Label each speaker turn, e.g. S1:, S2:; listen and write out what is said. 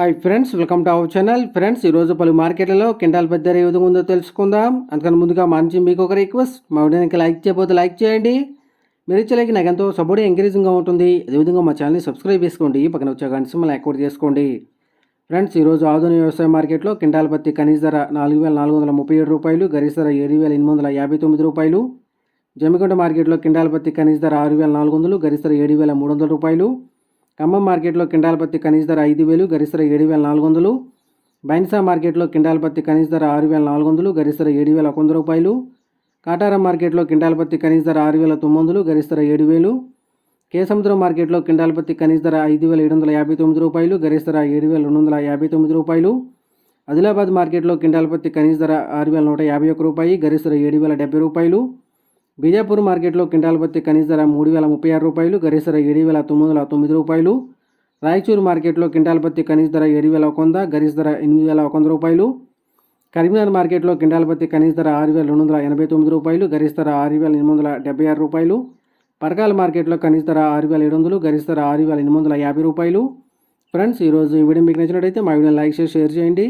S1: Hi friends welcome to our channel friends ఈరోజు పలు మార్కెట్లలో కింటాల్ పెద్ద ధర ఏ విధంగా ఉందో తెలుసుకుందాం. అందుకని ముందుగా మంచి మీకు ఒక రిక్వెస్ట్ మా వీడియోకి లైక్ చేయబోతే లైక్ చేయండి. మీరు ఇచ్చే నాకు ఎంతో సపోర్ట్ ఎంకరేజింగ్గా ఉంటుంది. అదేవిధంగా మా ఛానల్ని సబ్స్క్రైబ్ చేసుకోండి. పక్కన వచ్చే గంట సింబల్ యాక్టివేట్ చేసుకోండి. ఫ్రెండ్స్ ఈరోజు ఆధునిక వ్యవసాయ మార్కెట్లో కింటాల్ పత్తి కనీస ధర నాలుగు వేల నాలుగు వందల ముప్పై ఏడు రూపాయలు గరిష్ట ధర ఏడు వేల ఎనిమిది వందల యాభై తొమ్మిది రూపాయలు జమ్మికొండ మార్కెట్లో కింటాల్ పత్తి కనీస ధర ఆరు వేల నాలుగు వందలు గరిష్ట ధర ఏడు వేల మూడు వందల రూపాయలు ఖమ్మం మార్కెట్లో కింటాల్ పత్తి కనీస ధర ఐదు వేలు గరిసర ఏడు వేల నాలుగు వందలు. బైన్సా మార్కెట్లో కింటాల్ పత్తి కనీస ధర ఆరు వేల నాలుగు వందలు గరిసర ఏడు వేల ఒక వంద రూపాయలు. కాటారం మార్కెట్లో కింటాల్ పత్తి కనీస ధర ఆరు వేల తొమ్మిది వందలు గరిసర ఏడు వేలు. కేసముద్రం మార్కెట్లో కింటాల్ పత్తి కనీస ధర ఐదు వేల ఏడు వందల యాభై తొమ్మిది రూపాయలు గరిష్ట ధర ఏడు వేల రెండు వందల యాభై తొమ్మిది రూపాయలు. ఆదిలాబాద్ మార్కెట్లో కింటాల్ పత్తి కనీస ధర ఆరు వేల నూట యాభై ఒక్క రూపాయి గరిష్ట ధర ఏడు వేల డెబ్బై రూపాయలు. బీజాపూర్ మార్కెట్లో క్వింటాల్ పత్తి కనీస ధర మూడు వేల ముప్పై ఆరు రూపాయలు గరిష్ట ధర ఏడు వేల తొమ్మిది వందల తొమ్మిది రూపాయలు రాయచూరు మార్కెట్లో క్వింటాల్ పత్తి కనీస ధర ఏడు వేల ఒక వంద గరిష్ట ధర ఎనిమిది వేల ఒక వంద రూపాయలు. కరీంనగర్ మార్కెట్లో కింటాల్ పత్తి కనీస ధర ఆరు వేల రెండు వందల ఎనభై తొమ్మిది రూపాయలు గరిష్ట ధర ఆరు వేల ఎనిమిది వందల డెబ్బై ఆరు రూపాయలు. పరకాల మార్కెట్లో కనీస ధర ఆరు వేల ఏడు వందలు గరిష్ట ధర ఆరు వేల ఎనిమిది వందల యాభై రూపాయలు. ఫ్రెండ్స్ ఈరోజు ఈ వీడియో మీకు నచ్చినట్టయితే మా వీడియోని లైక్ చేసి షేర్ చేయండి.